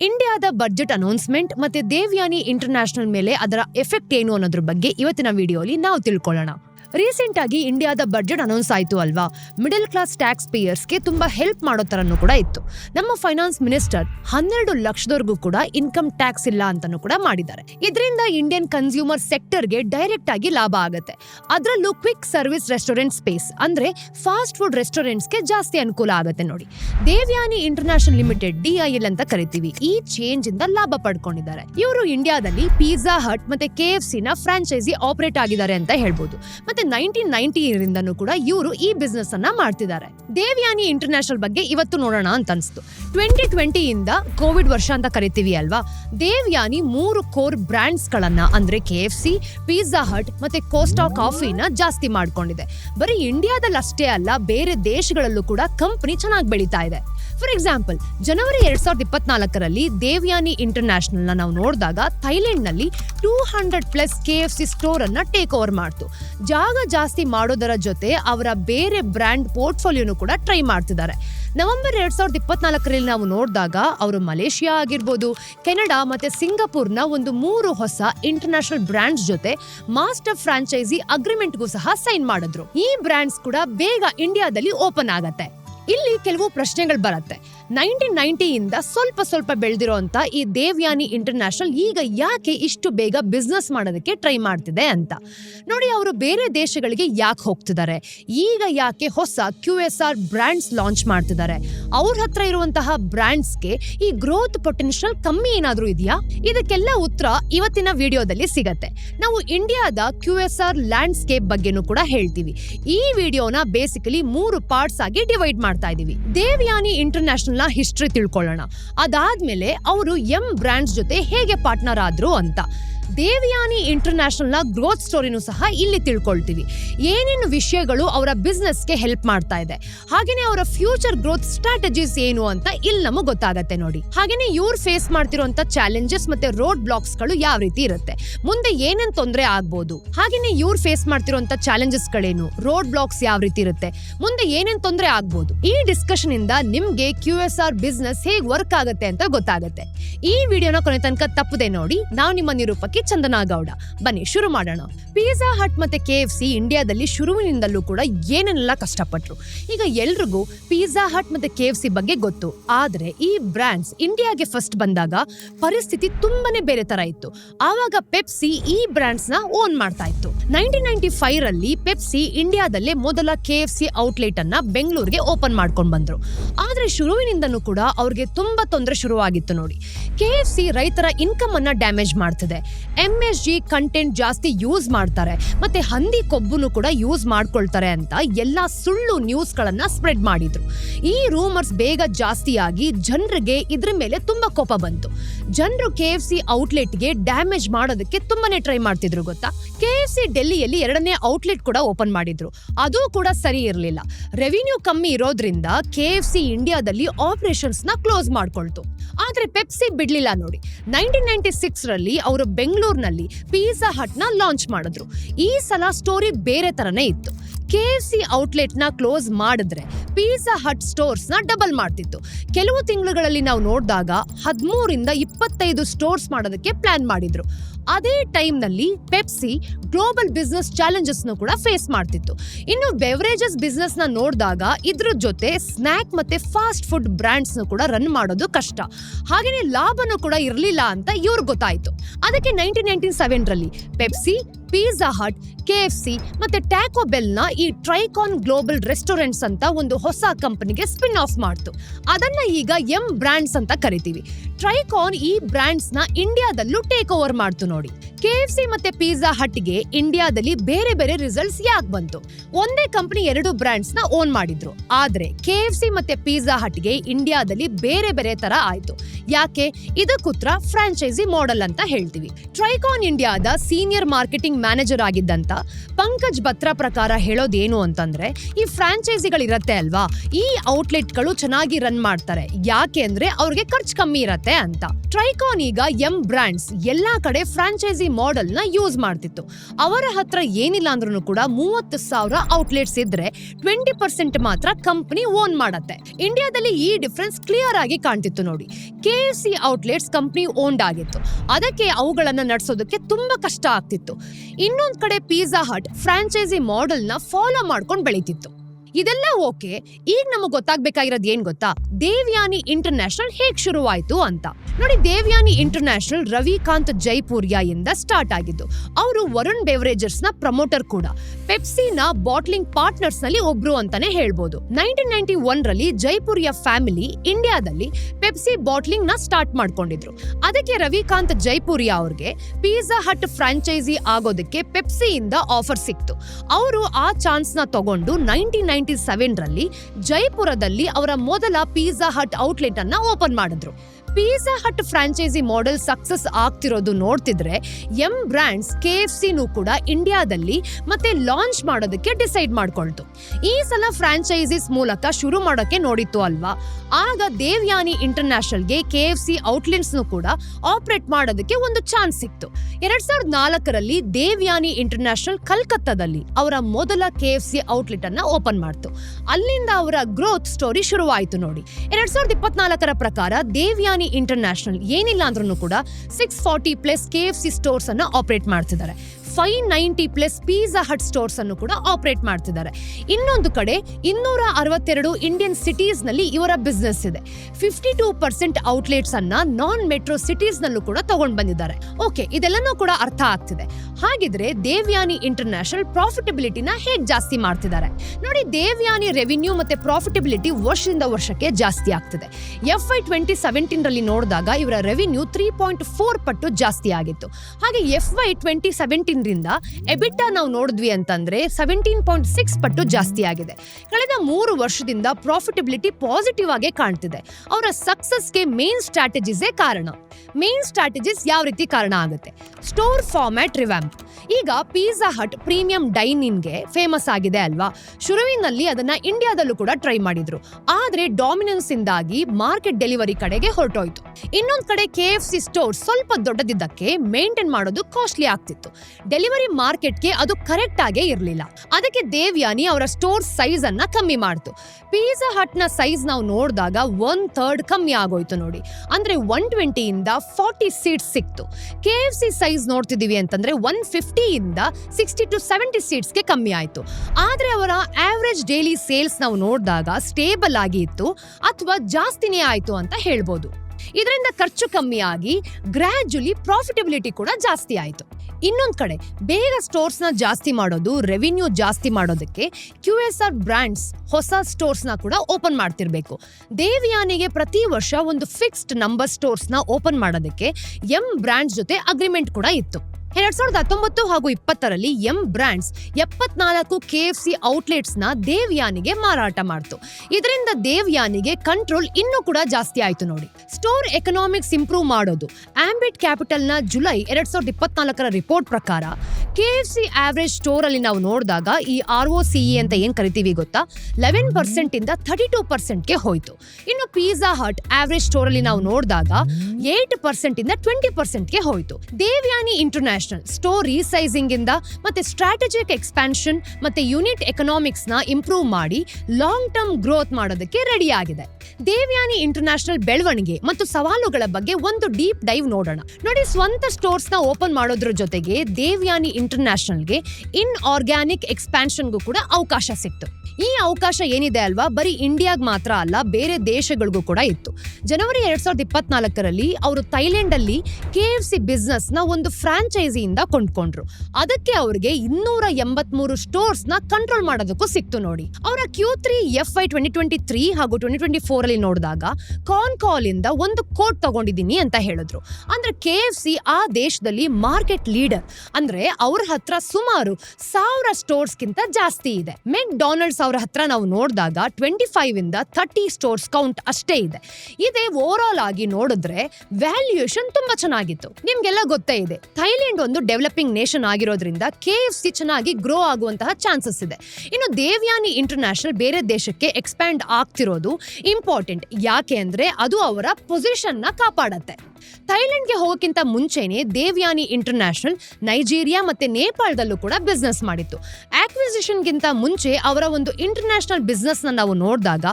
ಇಂಡಿಯಾದ budget announcement ಮತ್ತೆ Devyani international ಮೇಲೆ ಅದರ ಎಫೆಕ್ಟ್ ಏನು ಅನ್ನೋದ್ರ ಬಗ್ಗೆ ಇವತ್ತಿನ ವಿಡಿಯೋಲಿ ನಾವು ತಿಳ್ಕೊಳ್ಳೋಣ. ರೀಸೆಂಟ್ ಆಗಿ ಇಂಡಿಯಾದ ಬಜೆಟ್ ಅನೌನ್ಸ್ ಆಯಿತು ಅಲ್ವಾ? ಮಿಡಲ್ ಕ್ಲಾಸ್ ಟ್ಯಾಕ್ಸ್ ಪೇಯರ್ಸ್ಗೆ ತುಂಬಾ ಹೆಲ್ಪ್ ಮಾಡೋ ಥರನೂ ಕೂಡ ಇತ್ತು. ನಮ್ಮ ಫೈನಾನ್ಸ್ ಮಿನಿಸ್ಟರ್ ಹನ್ನೆರಡು ಲಕ್ಷದವರೆಗೂ ಕೂಡ ಇನ್ಕಮ್ ಟ್ಯಾಕ್ಸ್ ಇಲ್ಲ ಅಂತಾನು ಕೂಡ ಮಾಡಿದ್ದಾರೆ. ಇದರಿಂದ ಇಂಡಿಯನ್ ಕನ್ಸ್ಯೂಮರ್ ಸೆಕ್ಟರ್ಗೆ ಡೈರೆಕ್ಟ್ ಆಗಿ ಲಾಭ ಆಗುತ್ತೆ. ಅದರಲ್ಲೂ ಕ್ವಿಕ್ ಸರ್ವಿಸ್ ರೆಸ್ಟೋರೆಂಟ್ ಸ್ಪೇಸ್ ಅಂದ್ರೆ ಫಾಸ್ಟ್ ಫುಡ್ ರೆಸ್ಟೋರೆಂಟ್ಸ್ಗೆ ಜಾಸ್ತಿ ಅನುಕೂಲ ಆಗುತ್ತೆ ನೋಡಿ. ದೇವ್ಯಾನಿ ಇಂಟರ್ನ್ಯಾಷನಲ್ ಲಿಮಿಟೆಡ್ ಡಿಐಎಲ್ ಅಂತ ಕರಿತೀವಿ. ಈ ಚೇಂಜ್ ಇಂದ ಲಾಭ ಪಡ್ಕೊಂಡಿದ್ದಾರೆ. ಇವರು ಇಂಡಿಯಾದಲ್ಲಿ ಪಿಜ್ಜಾ ಹಟ್ ಮತ್ತೆ ಕೆ ಎಫ್ನ ಫ್ರಾಂಚೈಸಿ ಆಪರೇಟ್ ಆಗಿದ್ದಾರೆ ಅಂತ ಹೇಳ್ಬೋದು. ಮತ್ತೆ ನೈನ್ಟೀನ್ ನೈನ್ಟಿ ರಿಂದನೂ ಕೂಡ ಇವರು ಈ ಬಿಸ್ನೆಸ್ ಅನ್ನ ಮಾಡ್ತಿದ್ದಾರೆ. ದೇವ್ಯಾನಿ ಇಂಟರ್ನ್ಯಾಷನಲ್ ಬಗ್ಗೆ ಇವತ್ತು ನೋಡೋಣ ಅಂತ ಅನ್ಸ್ತು. ಟ್ವೆಂಟಿ ಟ್ವೆಂಟಿಯಿಂದ ಕೋವಿಡ್ ವರ್ಷ ಅಂತ ಕರಿತೀವಿ ಅಲ್ವಾ? ದೇವ್ಯಾನಿ ಮೂರು ಕೋರ್ ಬ್ರ್ಯಾಂಡ್ಸ್ ಗಳನ್ನ ಅಂದ್ರೆ K F C pizza hut ಮತ್ತೆ ಕೋಸ್ಟಾ ಕಾಫಿನ ಜಾಸ್ತಿ ಮಾಡ್ಕೊಂಡಿದೆ. ಬರೀ ಇಂಡಿಯಾದಲ್ಲಿ ಅಷ್ಟೇ ಅಲ್ಲ, ಬೇರೆ ದೇಶಗಳಲ್ಲೂ ಕೂಡ ಕಂಪನಿ ಚೆನ್ನಾಗಿ ಬೆಳೀತಾ ಇದೆ. ಫಾರ್ ಎಕ್ಸಾಂಪಲ್ ಜನವರಿ ಎರಡ್ ಸಾವಿರದ ಇಪ್ಪತ್ನಾಲ್ಕರಲ್ಲಿ ದೇವ್ಯಾನಿ ಇಂಟರ್ನ್ಯಾಷನಲ್ನ ನಾವು ನೋಡಿದಾಗ ಥೈಲೆಂಡ್ನಲ್ಲಿ two hundred plus K F C store ಅನ್ನ ಟೇಕ್ ಓವರ್ ಮಾಡ್ತು. ಜಾಗ ಜಾಸ್ತಿ ಮಾಡೋದರ ಜೊತೆ ಅವರ ಬೇರೆ ಬ್ರ್ಯಾಂಡ್ ಪೋರ್ಟ್ಫೋಲಿಯೋನು ಕೂಡ ಟ್ರೈ ಮಾಡ್ತಿದ್ದಾರೆ. ನವೆಂಬರ್ ಎರಡ್ ಸಾವಿರದ ಇಪ್ಪತ್ನಾಲ್ಕರಲ್ಲಿ ನಾವು ನೋಡಿದಾಗ ಅವರು ಮಲೇಷಿಯಾ ಆಗಿರ್ಬೋದು, ಕೆನಡಾ ಮತ್ತೆ ಸಿಂಗಾಪುರ್ನ ಒಂದು ಮೂರು ಹೊಸ ಇಂಟರ್ನ್ಯಾಷನಲ್ ಬ್ರ್ಯಾಂಡ್ಸ್ ಜೊತೆ ಮಾಸ್ಟರ್ ಫ್ರಾಂಚೈಸಿ ಅಗ್ರಿಮೆಂಟ್ಗೂ ಸಹ ಸೈನ್ ಮಾಡಿದ್ರು. ಈ ಬ್ರ್ಯಾಂಡ್ಸ್ ಕೂಡ ಬೇಗ ಇಂಡಿಯಾದಲ್ಲಿ ಓಪನ್ ಆಗತ್ತೆ. ಇಲ್ಲಿ ಕೆಲವು ಪ್ರಶ್ನೆಗಳು ಬರುತ್ತೆ. ನೈನ್ಟೀನ್ ನೈಂಟಿಯಿಂದ ಸ್ವಲ್ಪ ಸ್ವಲ್ಪ ಬೆಳೆದಿರೋಂಥ ಈ ದೇವ್ಯಾನಿ ಇಂಟರ್ನ್ಯಾಷನಲ್ ಈಗ ಯಾಕೆ ಇಷ್ಟು ಬೇಗ ಬಿಸ್ನೆಸ್ ಮಾಡೋದಕ್ಕೆ ಟ್ರೈ ಮಾಡ್ತಿದೆ ಅಂತ. ನೋಡಿ, ಅವರು ಬೇರೆ ದೇಶಗಳಿಗೆ ಯಾಕೆ ಹೋಗ್ತಿದ್ದಾರೆ? ಈಗ ಯಾಕೆ ಹೊಸ Q S R brands launch ಮಾಡ್ತಿದ್ದಾರೆ? ಅವ್ರ ಹತ್ರ ಇರುವಂತಹ ಬ್ರ್ಯಾಂಡ್ಸ್ಗೆ ಈ ಗ್ರೋತ್ ಪೊಟೆನ್ಷಿಯಲ್ ಕಮ್ಮಿ ಏನಾದರೂ ಇದೆಯಾ? ಇದಕ್ಕೆಲ್ಲ ಉತ್ತರ ಇವತ್ತಿನ ವಿಡಿಯೋದಲ್ಲಿ ಸಿಗತ್ತೆ. ನಾವು ಇಂಡಿಯಾದ ಕ್ಯೂ ಎಸ್ ಆರ್ ಲ್ಯಾಂಡ್ಸ್ಕೇಪ್ ಬಗ್ಗೆನೂ ಕೂಡ ಹೇಳ್ತೀವಿ. ಈ ವಿಡಿಯೋನ ಬೇಸಿಕಲಿ ಮೂರು ಪಾರ್ಟ್ಸ್ ಆಗಿ ಡಿವೈಡ್ ಮಾಡ್ತಾ ಇದೀವಿ. ದೇವಯಾನಿ ಇಂಟರ್ನ್ಯಾಷನಲ್ ನ ಹಿಸ್ಟ್ರಿ ತಿಳ್ಕೊಳ್ಳೋಣ. ಅದಾದ್ಮೇಲೆ ಅವರು ಎಂ ಬ್ರ್ಯಾಂಡ್ಸ್ ಜೊತೆ ಹೇಗೆ ಪಾರ್ಟ್ನರ್ ಆದ್ರು ಅಂತ. ದೇವ್ಯಾನಿ ಇಂಟರ್ನ್ಯಾಷನಲ್ನ ಗ್ರೋತ್ ಸ್ಟೋರಿನೂ ಸಹ ಇಲ್ಲಿ ತಿಳ್ಕೊಳ್ತೀವಿ. ಏನೇನು ವಿಷಯಗಳು ಅವರ ಬಿಸ್ನೆಸ್ಗೆ ಹೆಲ್ಪ್ ಮಾಡ್ತಾ ಇದೆ. ಹಾಗೇನೆ ಅವರ ಫ್ಯೂಚರ್ ಗ್ರೋತ್ ಸ್ಟ್ರಾಟಜೀಸ್ ಏನು ಅಂತ ಇಲ್ಲಿ ನಮಗೆ ಗೊತ್ತಾಗತ್ತೆ ನೋಡಿ. ಹಾಗೇನೆ ಇವ್ರು ಫೇಸ್ ಮಾಡ್ತಿರುವಂತ ಚಾಲೆಂಜಸ್ ಮತ್ತೆ ರೋಡ್ ಬ್ಲಾಕ್ಸ್ಗಳು ಯಾವ ರೀತಿ ಇರುತ್ತೆ. ಮುಂದೆ ಏನೇನು ತೊಂದರೆ ಆಗ್ಬೋದು. ಹಾಗೇನೆ ಇವ್ರು ಫೇಸ್ ಮಾಡ್ತಿರುವಂತ ಚಾಲೆಂಜಸ್ ಗಳೇನು. ರೋಡ್ ಬ್ಲಾಕ್ಸ್ ಯಾವ ರೀತಿ ಇರುತ್ತೆ. ಮುಂದೆ ಏನೇನು ತೊಂದರೆ ಆಗ್ಬೋದು. ಈ ಡಿಸ್ಕಷನ್ ಇಂದ ನಿಮ್ಗೆ ಕ್ಯೂ ಎಸ್ ಆರ್ ಬಿಸ್ನೆಸ್ ಹೇಗೆ ವರ್ಕ್ ಆಗುತ್ತೆ ಅಂತ ಗೊತ್ತಾಗುತ್ತೆ. ಈ ವಿಡಿಯೋನ ಕೊನೆ ತನಕ ತಪ್ಪದೆ ನೋಡಿ. ನಾವು ನಿಮ್ಮ ನಿರೂಪಕಿ ಚಂದನಾ ಗೌಡ ಬನ್ನಿ, ಶುರು ಮಾಡೋಣ. ಪಿಜ್ಜಾ ಹಟ್ ಮತ್ತೆ ಕೆ ಎಫ್ ಸಿ ಇಂಡಿಯಾದಲ್ಲಿ ಶುರುವಿನಿಂದಲೂ ಕೂಡ ಏನೇನೆಲ್ಲ ಕಷ್ಟಪಟ್ರು? ಈಗ ಎಲ್ರಿಗೂ ಪಿಜ್ಜಾ ಹಟ್ ಮತ್ತೆ ಕೆ ಎಫ್ ಸಿ ಬಗ್ಗೆ ಗೊತ್ತು. ಆದ್ರೆ ಈ ಬ್ರ್ಯಾಂಡ್ಸ್ ಇಂಡಿಯಾಗೆ ಫಸ್ಟ್ ಬಂದಾಗ ಪರಿಸ್ಥಿತಿ ತುಂಬಾನೇ ಬೇರೆ ತರ ಇತ್ತು. ಆವಾಗ ಪೆಪ್ಸಿ ಈ ಬ್ರ್ಯಾಂಡ್ಸ್ನ ಓನ್ ಮಾಡ್ತಾ ಇತ್ತು. ನೈನ್ಟೀನ್ ನೈನ್ಟಿ ಫೈವ್ ರಲ್ಲಿ ಪೆಪ್ಸಿ ಇಂಡಿಯಾದಲ್ಲೇ ಮೊದಲ ಕೆ ಎಫ್ ಸಿ ಔಟ್ಲೆಟ್ ಅನ್ನ ಬೆಂಗಳೂರಿಗೆ ಓಪನ್ ಮಾಡ್ಕೊಂಡ್ ಬಂದ್ರು. ಆದ್ರೆ ಶುರುವಿನಿಂದನೂ ಕೂಡ ಅವ್ರಿಗೆ ತುಂಬಾ ತೊಂದರೆ ಶುರುವಾಗಿತ್ತು ನೋಡಿ. ಕೆ ಎಫ್ ಸಿ ರೈತರ ಇನ್ಕಮ್ ಅನ್ನ ಡ್ಯಾಮೇಜ್ ಮಾಡ್ತಿದೆ. ಎಂ ಎಸ್ ಜಿ ಕಂಟೆಂಟ್ ಜಾಸ್ತಿ ಯೂಸ್ ಮಾಡ್ತಾರೆ. ಮತ್ತೆ ಹಂದಿ ಕೊಬ್ಬುನು ಕೂಡ ಯೂಸ್ ಮಾಡ್ಕೊಳ್ತಾರೆ ಅಂತ ಎಲ್ಲಾ ಸುಳ್ಳು ನ್ಯೂಸ್ ಗಳನ್ನ ಸ್ಪ್ರೆಡ್ ಮಾಡಿದ್ರು. ಈ ರೂಮರ್ಸ್ ಬೇಗ ಜಾಸ್ತಿಯಾಗಿ ಜನರಿಗೆ ಇದ್ರ ಮೇಲೆ ತುಂಬಾ ಕೋಪ ಬಂತು. ಜನರು ಕೆ ಎಫ್ ಸಿ ಔಟ್ಲೆಟ್ಗೆ ಡ್ಯಾಮೇಜ್ ಮಾಡೋದಕ್ಕೆ ತುಂಬಾನೇ ಟ್ರೈ ಮಾಡ್ತಿದ್ರು ಗೊತ್ತಾ? ಕೆ ಎಫ್ ಸಿ ಡೆಲ್ಲಿಯಲ್ಲಿ ಎರಡನೇ ಔಟ್ಲೆಟ್ ಕೂಡ ಓಪನ್ ಮಾಡಿದ್ರು. ಅದು ಕೂಡ ಸರಿ ಇರಲಿಲ್ಲ. ರೆವಿನ್ಯೂ ಕಮ್ಮಿ ಇರೋದ್ರಿಂದ ಕೆ ಎಫ್ ಸಿ ಇಂಡಿಯಾದಲ್ಲಿ ಆಪರೇಷನ್ಸ್ನ ಕ್ಲೋಸ್ ಮಾಡ್ಕೊಳ್ತು. ಆದ್ರೆ ಪೆಪ್ಸಿ ಬಿಡ್ಲಿಲ್ಲ ನೋಡಿ. ನೈನ್ಟೀನ್ ನೈನ್ಟಿ ಸಿಕ್ಸ್ ರಲ್ಲಿ ಅವರು ಬೆಂಗಳೂರಿನಲ್ಲಿ ಪಿಜ್ಜಾ ಹಟ್ನ ಲಾಂಚ್ ಮಾಡಿದ್ರು. ಈ ಸಲ ಸ್ಟೋರಿ ಬೇರೆ ತರನೇ ಇತ್ತು. ಕೆ ಎಫ್ ಸಿ ಔಟ್ಲೆಟ್ನ ಕ್ಲೋಸ್ ಮಾಡಿದ್ರೆ ಪಿಜ್ಜಾ ಹಟ್ ಸ್ಟೋರ್ಸ್ನ ಡಬಲ್ ಮಾಡ್ತಿತ್ತು. ಕೆಲವು ತಿಂಗಳುಗಳಲ್ಲಿ ನಾವು ನೋಡಿದಾಗ ಹದಿಮೂರಿಂದ ಇಪ್ಪತ್ತೈದು ಸ್ಟೋರ್ಸ್ ಮಾಡೋದಕ್ಕೆ ಪ್ಲಾನ್ ಮಾಡಿದ್ರು. ಅದೇ ಟೈಮ್ನಲ್ಲಿ ಪೆಪ್ಸಿ ಗ್ಲೋಬಲ್ ಬಿಸ್ನೆಸ್ ಚಾಲೆಂಜಸ್ ಕೂಡ ಫೇಸ್ ಮಾಡ್ತಿತ್ತು. ಇನ್ನು ಬೆವರೇಜಸ್ ಬಿಸ್ನೆಸ್ನ ನೋಡಿದಾಗ ಇದ್ರ ಜೊತೆ ಸ್ನ್ಯಾಕ್ ಮತ್ತೆ ಫಾಸ್ಟ್ ಫುಡ್ ಬ್ರ್ಯಾಂಡ್ಸ್ ಕೂಡ ರನ್ ಮಾಡೋದು ಕಷ್ಟ. ಹಾಗೆಯೇ ಲಾಭನೂ ಕೂಡ ಇರಲಿಲ್ಲ ಅಂತ ಇವ್ರಿಗೆ ಗೊತ್ತಾಯ್ತು. ಅದಕ್ಕೆ ನೈನ್ಟೀನ್ ನೈನ್ಟೀನ್ ಸೆವೆನ್ ರಲ್ಲಿ Pepsi pizza hut K F C ಮತ್ತೆ ಟ್ಯಾಕೋ ನ ಈ ಟ್ರೈಕಾನ್ ಗ್ಲೋಬಲ್ ರೆಸ್ಟೋರೆಂಟ್ಸ್ ಅಂತ ಒಂದು ಹೊಸ ಕಂಪನಿಗೆ ಸ್ಪಿನ್ ಆಫ್ ಮಾಡ್ತು. ಅದನ್ನ ಈಗ ಎಂ ಬ್ರ್ಯಾಂಡ್ಸ್ ಅಂತ ಕರಿತೀವಿ. ಟ್ರೈಕಾನ್ ಈ ಬ್ರ್ಯಾಂಡ್ಸ್ನ ಇಂಡಿಯಾದಲ್ಲೂ ಟೇಕ್ ಓವರ್ ಮಾಡ್ತು ನೋಡಿ. ಕೆ ಎಫ್ ಸಿ ಮತ್ತೆ ಪಿಜ್ಜಾ ಹಟ್ಗೆ ಇಂಡಿಯಾದಲ್ಲಿ ಬೇರೆ ಬೇರೆ ರಿಸಲ್ಟ್ಸ್ ಯಾಕೆ ಬಂತು? ಒಂದೇ ಕಂಪನಿ ಎರಡು ಬ್ರ್ಯಾಂಡ್ಸ್ನ ಓನ್ ಮಾಡಿದ್ರು. ಆದ್ರೆ ಕೆ ಎಫ್ ಸಿ ಮತ್ತೆ ಪಿಜ್ಜಾ ಹಟ್ಗೆ ಇಂಡಿಯಾದಲ್ಲಿ ಬೇರೆ ಬೇರೆ ತರ ಆಯ್ತು. ಯಾಕೆ? ಇದಕ್ಕುತ್ರ ಫ್ರಾಂಚೈಸಿ ಮಾಡೆಲ್ ಅಂತ ಹೇಳ್ತೀವಿ. ಟ್ರೈಕಾನ್ ಇಂಡಿಯಾದ ಸೀನಿಯರ್ ಮಾರ್ಕೆಟಿಂಗ್ ಮ್ಯಾನೇಜರ್ ಆಗಿದ್ದಂತ ಪಂಕಜ್ ಬತ್ರಾ ಪ್ರಕಾರ ಹೇಳೋದೇನು ಅಂತಂದ್ರೆ, ಈ ಫ್ರಾಂಚೈಸಿಗಳಿರತ್ತೆ ಅಲ್ವಾ? ಈ ಔಟ್ಲೆಟ್ಗಳು ಚೆನ್ನಾಗಿ ರನ್ ಮಾಡ್ತಾರೆ. ಯಾಕೆ ಅಂದ್ರೆ ಅವ್ರಿಗೆ ಖರ್ಚು ಕಮ್ಮಿ ಇರತ್ತೆ ಅಂತ. ಟ್ರೈಕಾನ್ ಈಗ ಎಂ ಬ್ರಾಂಡ್ಸ್ ಎಲ್ಲಾ ಕಡೆ ಫ್ರಾಂಚೈಸಿ ಮಾಡೆಲ್ನ ಯೂಸ್ ಮಾಡ್ತಿತ್ತು. ಅವರ ಹತ್ರ ಏನಿಲ್ಲ ಅಂದ್ರೂ ಕೂಡ ಮೂವತ್ತು ಸಾವಿರ ಔಟ್ಲೆಟ್ಸ್ ಇದ್ರೆ ಟ್ವೆಂಟಿ ಪರ್ಸೆಂಟ್ ಮಾತ್ರ ಕಂಪನಿ ಓನ್ ಮಾಡತ್ತೆ. ಇಂಡಿಯಾದಲ್ಲಿ ಈ ಡಿಫ್ರೆನ್ಸ್ ಕ್ಲಿಯರ್ ಆಗಿ ಕಾಣ್ತಿತ್ತು ನೋಡಿ. K C outlets company owned ಆಗಿತ್ತು. ಅದಕ್ಕೆ ಅವುಗಳನ್ನ ನಡೆಸೋದಕ್ಕೆ ತುಂಬಾ ಕಷ್ಟ ಆಗ್ತಿತ್ತು. ಇನ್ನೊಂದ್ ಕಡೆ ಪಿಜ್ಜಾ ಹಟ್ ಫ್ರಾಂಚೈಸಿ ಮಾಡೆಲ್ನ ಫಾಲೋ ಮಾಡ್ಕೊಂಡು ಬೆಳೀತಿತ್ತು. ಇದೆಲ್ಲ ಓಕೆ. ಈಗ ನಮಗ್ ಗೊತ್ತಾಗ್ಬೇಕಾಗಿರೋದು ಏನ್ ಗೊತ್ತಾ? ದೇವ್ಯಾನಿ ಇಂಟರ್ನ್ಯಾಷನಲ್ ಹೇಗ್ ಶುರುವಾಯ್ತು ಅಂತ. ನೋಡಿ, ದೇವ್ಯಾನಿ ಇಂಟರ್ನ್ಯಾಷನಲ್ ರವಿಕಾಂತ್ ಜೈಪುರಿಯಾ ಇಂದ ಸ್ಟಾರ್ಟ್ ಆಗಿದ್ದು. ಅವರು ವರುಣ್ ಬೆವರೇಜಸ್ನ ಪ್ರಮೋಟರ್ ಕೂಡ. ಪೆಪ್ಸಿನ ಬಾಟ್ಲಿಂಗ್ ಪಾರ್ಟ್ನರ್ಸ್ನಲ್ಲಿ ಒಬ್ರು ಅಂತಾನೆ ಹೇಳ್ಬೋದು. ನೈನ್ಟೀನ್ ನೈನ್ಟಿ ಒನ್ ರಲ್ಲಿ ಜೈಪುರ್ಯ ಫ್ಯಾಮಿಲಿ ಇಂಡಿಯಾದಲ್ಲಿ ಪೆಪ್ಸಿ ಬಾಟ್ಲಿಂಗ್ನ ಸ್ಟಾರ್ಟ್ ಮಾಡ್ಕೊಂಡಿದ್ರು. ಅದಕ್ಕೆ ರವಿಕಾಂತ್ ಜೈಪುರಿಯಾ ಅವ್ರಿಗೆ ಪಿಜ್ಜಾ ಹಟ್ ಫ್ರಾಂಚೈಸಿ ಆಗೋದಕ್ಕೆ ಪೆಪ್ಸಿಯಿಂದ ಆಫರ್ ಸಿಕ್ತು. ಅವರು ಆ ಚಾನ್ಸ್ನ ತಗೊಂಡು ನೈನ್ಟೀನ್ ಸೆವೆನ್ ರಲ್ಲಿ ಜೈಪುರದಲ್ಲಿ ಅವರ ಮೊದಲ ಪಿಜ್ಜಾ ಹಟ್ ಔಟ್ಲೆಟ್ ಅನ್ನ ಓಪನ್ ಮಾಡಿದ್ರು. Pizza hut franchise model success ಆಗ್ತಿರೋದು ನೋಡ್ತಿದ್ರೆ ಎಂ ಬ್ರ್ಯಾಂಡ್ಸ್ ಕೆ ಎಫ್ ಸಿನೂ ಕೂಡ ಇಂಡಿಯಾದಲ್ಲಿ ಮತ್ತೆ ಲಾಂಚ್ ಮಾಡೋದಕ್ಕೆ ಡಿಸೈಡ್ ಮಾಡ್ಕೊಳ್ತು. ಈ ಸಲ ಫ್ರಾಂಚೈಸಿಸ್ ಮೂಲಕ ಶುರು ಮಾಡೋಕೆ ನೋಡಿತ್ತು ಅಲ್ವಾ? ಆಗ ದೇವ್ಯಾನಿ ಇಂಟರ್ನ್ಯಾಷನಲ್ಗೆ ಕೆ ಎಫ್ ಸಿ ಔಟ್ಲೆಟ್ಸ್ನು ಕೂಡ ಆಪರೇಟ್ ಮಾಡೋದಕ್ಕೆ ಒಂದು ಚಾನ್ಸ್ ಸಿಕ್ತು. ಎರಡ್ ಸಾವಿರದ ನಾಲ್ಕರಲ್ಲಿ ದೇವ್ಯಾನಿ ಇಂಟರ್ನ್ಯಾಷನಲ್ ಕಲ್ಕತ್ತಾದಲ್ಲಿ ಅವರ ಮೊದಲ ಕೆ ಎಫ್ ಸಿ ಔಟ್ಲೆಟ್ ಅನ್ನ ಓಪನ್ ಮಾಡ್ತು. ಅಲ್ಲಿಂದ ಅವರ ಗ್ರೋತ್ ಸ್ಟೋರಿ ಶುರುವಾಯಿತು ನೋಡಿ. ಎರಡ್ ಸಾವಿರದ ಇಪ್ಪತ್ನಾಲ್ಕರ ಪ್ರಕಾರ ದೇವ್ಯಾನಿ ಇಂಟರ್ನ್ಯಾಷನಲ್ ಏನಿಲ್ಲ ಅಂದ್ರೂ ಕೂಡ six forty plus K F C stores ಅನ್ನ ಆಪರೇಟ್ ಮಾಡ್ತಿದ್ದಾರೆ. Five ninety plus pizza hut stores ಅನ್ನು ಕೂಡ ಆಪರೇಟ್ ಮಾಡ್ತಿದ್ದಾರೆ. ಇನ್ನೊಂದು ಕಡೆ ಇನ್ನೂರ ಅರವತ್ತೆರಡು ಇಂಡಿಯನ್ ಸಿಟೀಸ್ನಲ್ಲಿ ಇವರ ಬಿಸ್ನೆಸ್ ಇದೆ. ಫಿಫ್ಟಿ ಟೂ ಪರ್ಸೆಂಟ್ ಔಟ್ಲೆಟ್ಸ್ ಅನ್ನ ನಾನ್ ಮೆಟ್ರೋ ಸಿಟೀಸ್ ನಲ್ಲೂ ಕೂಡ ತಗೊಂಡ್ ಬಂದಿದ್ದಾರೆ. ಓಕೆ ಇದೆಲ್ಲನೂ ಕೂಡ ಅರ್ಥ ಆಗ್ತಿದೆ. ಹಾಗಿದ್ರೆ ದೇವ್ಯಾನಿ ಇಂಟರ್ನ್ಯಾಷನಲ್ ಪ್ರಾಫಿಟಬಿಲಿಟಿನ ಹೇಗೆ ಜಾಸ್ತಿ ಮಾಡ್ತಿದ್ದಾರೆ? ನೋಡಿ ದೇವ್ಯಾನಿ ರೆವಿನ್ಯೂ ಮತ್ತೆ ಪ್ರಾಫಿಟಬಿಲಿಟಿ ವರ್ಷದಿಂದ ವರ್ಷಕ್ಕೆ ಜಾಸ್ತಿ ಆಗ್ತಿದೆ. ಎಫ್ ಐ ಟ್ವೆಂಟಿ ಸೆವೆಂಟೀನ್ ರಲ್ಲಿ ನೋಡಿದಾಗ ಇವರ ರೆವಿನ್ಯೂ ತ್ರೀ ಪಾಯಿಂಟ್ ಫೋರ್ ಪಟ್ಟು ಜಾಸ್ತಿ ಆಗಿತ್ತು. ಹಾಗೆ ಎಫ್ ಐ ಟ್ವೆಂಟಿ ಸೆವೆಂಟೀನ್ ರಿಂದ ಎಬಿಟಾ ನಾವು ನೋಡಿದ್ವಿ ಅಂತಂದ್ರೆ ಸೆವೆಂಟೀನ್ ಪಾಯಿಂಟ್ ಸಿಕ್ಸ್ ಪಟ್ಟು ಜಾಸ್ತಿ ಆಗಿದೆ. ಕಳೆದ ಮೂರು ವರ್ಷದಿಂದ ಪ್ರಾಫಿಟಬಿಲಿಟಿ ಪಾಸಿಟಿವ್ ಆಗೇ ಕಾಣ್ತಿದೆ. ಅವರ ಸಕ್ಸಸ್ಗೆ ಮೇನ್ ಸ್ಟ್ರಾಟಜಿಸೇ ಕಾರಣ. ಮೇನ್ ಸ್ಟ್ರಾಟಜಿಸ್ ಯಾವ ರೀತಿ ಕಾರಣ ಆಗುತ್ತೆ? ಸ್ಟೋರ್ ಫಾರ್ಮ್ಯಾಟ್ ರಿವ್ಯಾಂಪ್ ಈಗ ಪಿಜ್ಜಾ ಹಟ್ ಪ್ರೀಮಿಯಂ ಡೈನಿಂಗ್ಗೆ ಫೇಮಸ್ ಆಗಿದೆ ಅಲ್ವಾ? ಶುರುವಿನಲ್ಲಿ ಅದನ್ನ ಇಂಡಿಯಾದಲ್ಲೂ ಕೂಡ ಟ್ರೈ ಮಾಡಿದ್ರು. ಆದ್ರೆ ಡಾಮಿನೆನ್ಸ್ ಇಂದಾಗಿ ಮಾರ್ಕೆಟ್ ಡೆಲಿವರಿ ಕಡೆಗೆ ಹೊರಟೋಯ್ತು. ಇನ್ನೊಂದ್ ಕಡೆ ಕೆ ಎಫ್ ಸಿ ಸ್ಟೋರ್ ಸ್ವಲ್ಪ ದೊಡ್ಡದಿದ್ದಕ್ಕೆ ಮೇಂಟೈನ್ ಮಾಡೋದು ಕಾಸ್ಟ್ಲಿ ಆಗ್ತಿತ್ತು. ಡೆಲಿವರಿ ಮಾರ್ಕೆಟ್ಗೆ ಅದು ಕರೆಕ್ಟ್ ಆಗೇ ಇರಲಿಲ್ಲ. ಅದಕ್ಕೆ ದೇವ್ಯಾನಿ ಅವರ ಸ್ಟೋರ್ ಸೈಜ್ ಅನ್ನ ಕಮ್ಮಿ ಮಾಡ್ತು. ಪಿಜ್ಜಾ ಹಟ್ನ ಸೈಜ್ ನಾವು ನೋಡಿದಾಗ ಒನ್ ಥರ್ಡ್ ಕಮ್ಮಿ ಆಗೋಯ್ತು ನೋಡಿ. ಅಂದ್ರೆ ಒನ್ ಟ್ವೆಂಟಿಯಿಂದ ಫಾರ್ಟಿ ಸೀಟ್ಸ್ ಸಿಕ್ತು. ಕೆ ಎಫ್ ಸಿ ಸೈಜ್ ನೋಡ್ತಿದೀವಿ ಅಂತಂದ್ರೆ ಒನ್ ಫಿಫ್ಟಿಯಿಂದ ಸಿಕ್ಸ್ಟಿ ಟು ಸೆವೆಂಟಿ ಸೀಟ್ಸ್ಗೆ ಕಮ್ಮಿ ಆಯಿತು. ಆದ್ರೆ ಅವರ ಆವರೇಜ್ ಡೈಲಿ ಸೇಲ್ಸ್ ನಾವು ನೋಡಿದಾಗ ಸ್ಟೇಬಲ್ ಆಗಿ ಇತ್ತು, ಅಥವಾ ಜಾಸ್ತಿನೇ ಆಯಿತು ಅಂತ ಹೇಳ್ಬೋದು. ಇದರಿಂದ ಖರ್ಚು ಕಮ್ಮಿ ಆಗಿ ಗ್ರ್ಯಾಜುಲಿ ಪ್ರಾಫಿಟಬಿಲಿಟಿ ಕೂಡ ಜಾಸ್ತಿ ಆಯಿತು. ಇನ್ನೊಂದು ಕಡೆ, ಬೇಗ ಸ್ಟೋರ್ಸ್ನ ಜಾಸ್ತಿ ಮಾಡೋದು ರೆವಿನ್ಯೂ ಜಾಸ್ತಿ ಮಾಡೋದಕ್ಕೆ ಕ್ಯೂ ಎಸ್ ಆರ್ ಬ್ರ್ಯಾಂಡ್ಸ್ ಹೊಸ ಸ್ಟೋರ್ಸ್ನ ಕೂಡ ಓಪನ್ ಮಾಡ್ತಿರ್ಬೇಕು. ದೇವಿಯಾನಿಗೆ ಪ್ರತಿ ವರ್ಷ ಒಂದು ಫಿಕ್ಸ್ಡ್ ನಂಬರ್ ಸ್ಟೋರ್ಸ್ನ ಓಪನ್ ಮಾಡೋದಕ್ಕೆ ಎಂ ಬ್ರ್ಯಾಂಡ್ಸ್ ಜೊತೆ ಅಗ್ರಿಮೆಂಟ್ ಕೂಡ ಇತ್ತು. ಎರಡ್ ಸಾವಿರದ ಹತ್ತೊಂಬತ್ತು ಹಾಗೂ ಇಪ್ಪತ್ತರಲ್ಲಿ ಎಂ ಬ್ರ್ಯಾಂಡ್ಸ್ ಎಪ್ಪತ್ನಾಲ್ಕು ಕೆ ಎಫ್ ಸಿ ಔಟ್ಲೆಟ್ಸ್ನ ದೇವ್ಯಾನಿಗೆ ಮಾರಾಟ ಮಾಡ್ತು. ಇದರಿಂದ ದೇವ್ಯಾನಿಗೆ ಕಂಟ್ರೋಲ್ ಇನ್ನೂ ಕೂಡ ಜಾಸ್ತಿ ಆಯ್ತು ನೋಡಿ. ಸ್ಟೋರ್ ಎಕನಾಮಿಕ್ಸ್ ಇಂಪ್ರೂವ್ ಮಾಡೋದು ಆಂಬಿಟ್ ಕ್ಯಾಪಿಟಲ್ನ ಜುಲೈ ಎರಡ್ ಸಾವಿರದ ಇಪ್ಪತ್ನಾಲ್ಕರ ರಿಪೋರ್ಟ್ ಪ್ರಕಾರ K F C average store ಅಲ್ಲಿ ನಾವು ನೋಡಿದಾಗ ಈ ಆರ್ ಒ ಸಿಇ ಅಂತ ಏನ್ ಕರಿತೀವಿ ಗೊತ್ತಾ? ಲೆವೆನ್ ಪರ್ಸೆಂಟ್ ಇಂದ ಥರ್ಟಿ ಟೂ ಪರ್ಸೆಂಟ್ಗೆ ಹೋಯ್ತು. ಇನ್ನು ಪಿಜ್ಜಾ ಹಟ್ ಆವರೇಜ್ ಸ್ಟೋರ್ ಅಲ್ಲಿ ನಾವು ನೋಡಿದಾಗ ಏಟ್ ಪರ್ಸೆಂಟ್ ಇಂದ ಟ್ವೆಂಟಿ ಪರ್ಸೆಂಟ್ಗೆ ಹೋಯ್ತು. ದೇವ್ಯಾನಿ ಇಂಟರ್ನ್ಯಾಷನಲ್ ಸ್ಟೋರ್ ರೀಸೈಸಿಂಗ್ ಇಂದ ಮತ್ತೆ ಸ್ಟ್ರಾಟಜಿಕ್ ಎಕ್ಸ್ಪ್ಯಾನ್ಷನ್ ಮತ್ತೆ ಯೂನಿಟ್ ಎಕನಾಮಿಕ್ಸ್ನ ಇಂಪ್ರೂವ್ ಮಾಡಿ ಲಾಂಗ್ ಟರ್ಮ್ ಗ್ರೋತ್ ಮಾಡೋದಕ್ಕೆ ರೆಡಿ ಆಗಿದೆ. ದೇವ್ಯಾನಿ ಇಂಟರ್ನ್ಯಾಷನಲ್ ಬೆಳವಣಿಗೆ ಮತ್ತು ಸವಾಲುಗಳ ಬಗ್ಗೆ ಒಂದು ಡೀಪ್ ಡೈವ್ ನೋಡೋಣ. ನೋಡಿ, ಸ್ವಂತ ಸ್ಟೋರ್ಸ್ನ ಓಪನ್ ಮಾಡೋದ್ರ ಜೊತೆಗೆ ದೇವ್ಯಾನಿ ಇಂಟರ್ನ್ಯಾಷನಲ್ಗೆ ಇನ್ ಆರ್ಗ್ಯಾನಿಕ್ ಎಕ್ಸ್ಪಾನ್ಷನ್ಗೂ ಕೂಡ ಅವಕಾಶ ಸಿಕ್ತು. ಈ ಅವಕಾಶ ಏನಿದೆ ಅಲ್ವಾ? ಬರೀ ಇಂಡಿಯಾಗ್ ಮಾತ್ರ ಅಲ್ಲ, ಬೇರೆ ದೇಶಗಳಿಗೂ ಕೂಡ ಇತ್ತು. ಜನವರಿ ಎರಡ್ ಸಾವಿರದ ಇಪ್ಪತ್ನಾಲ್ಕರಲ್ಲಿ ಅವರು ಥೈಲ್ಯಾಂಡ್ ಅಲ್ಲಿ ಕೆ ಎಫ್ ಸಿ ಬಿಸ್ನೆಸ್ನ ಒಂದು ಫ್ರಾಂಚೈಸಿಯಿಂದ ಕೊಂಡ್ಕೊಂಡ್ರು. ಅದಕ್ಕೆ ಅವ್ರಿಗೆ ಇನ್ನೂರ ಎಂಬತ್ಮೂರು ಸ್ಟೋರ್ಸ್ನ ಕಂಟ್ರೋಲ್ ಮಾಡೋದಕ್ಕೂ ಸಿಕ್ತು ನೋಡಿ. ಅವರ Q three F I twenty twenty three ಹಾಗೂ ಟ್ವೆಂಟಿ ಟ್ವೆಂಟಿ ಫೋರ್ ಅಲ್ಲಿ ನೋಡಿದಾಗ ಕಾನ್ ಕಾಲ್ ಇಂದ ಒಂದು ಕೋಟ್ ತಗೊಂಡಿದ್ದೀನಿ ಅಂತ ಹೇಳಿದ್ರು. ಅಂದ್ರೆ ಕೆ ಎಫ್ ಸಿ ಆ ದೇಶದಲ್ಲಿ ಮಾರ್ಕೆಟ್ ಲೀಡರ್ ಅಂದ್ರೆ ಅವರ ಹತ್ರ ಸುಮಾರು ಸಾವಿರ ಸ್ಟೋರ್ಸ್ ಗಿಂತ ಜಾಸ್ತಿ ಇದೆ. ಮೆಕ್ ಡೊನಾಲ್ಡ್ಸ್ ಅವ್ರ ಹತ್ರ ನಾವು ನೋಡಿದಾಗ ಟ್ವೆಂಟಿ ಫೈವ್ ಇಂದ ಥರ್ಟಿ ಸ್ಟೋರ್ಸ್ ಕೌಂಟ್ ಅಷ್ಟೇ ಇದೆ. ಇದೇ ಓವರ್ ಆಲ್ ಆಗಿ ನೋಡಿದ್ರೆ ವ್ಯಾಲ್ಯೂಯೇಷನ್ ತುಂಬಾ ಚೆನ್ನಾಗಿತ್ತು. ನಿಮ್ಗೆಲ್ಲ ಗೊತ್ತೇ ಇದೆ. ಥೈಲ್ಯಾಂಡ್ ಒಂದು ಡೆವಲಪಿಂಗ್ ನೇಷನ್ ಆಗಿರೋದ್ರಿಂದ ಕೆ ಎಫ್ ಸಿ ಚೆನ್ನಾಗಿ ಗ್ರೋ ಆಗುವಂತಹ ಚಾನ್ಸಸ್ ಇದೆ. ಇನ್ನು ದೇವ್ಯಾನಿ ಇಂಟರ್ನ್ಯಾಷನಲ್ ಬೇರೆ ದೇಶಕ್ಕೆ ಎಕ್ಸ್ಪ್ಯಾಂಡ್ ಆಗ್ತಿರೋದು ಇಂಪಾರ್ಟೆಂಟ್ ಯಾಕೆ ಅಂದ್ರೆ ಅದು ಅವರ ಪೊಸಿಷನ್ನ ಕಾಪಾಡತ್ತೆ. ಥೈಲ್ಯಾಂಡ್ಗೆ ಹೋಗೋಕ್ಕಿಂತ ಮುಂಚೆನೆ ದೇವ್ಯಾನಿ ಇಂಟರ್ನ್ಯಾಷನಲ್ ನೈಜೀರಿಯಾ ಮತ್ತೆ ನೇಪಾಳದಲ್ಲೂ ಕೂಡ ಬಿಸ್ನೆಸ್ ಮಾಡಿತ್ತು. ಆಕ್ವಿಸಿಷನ್ಗಿಂತ ಮುಂಚೆ ಅವರ ಒಂದು ಇಂಟರ್ನ್ಯಾಷನಲ್ ಬಿಸ್ನೆಸ್ನ ನಾವು ನೋಡಿದಾಗ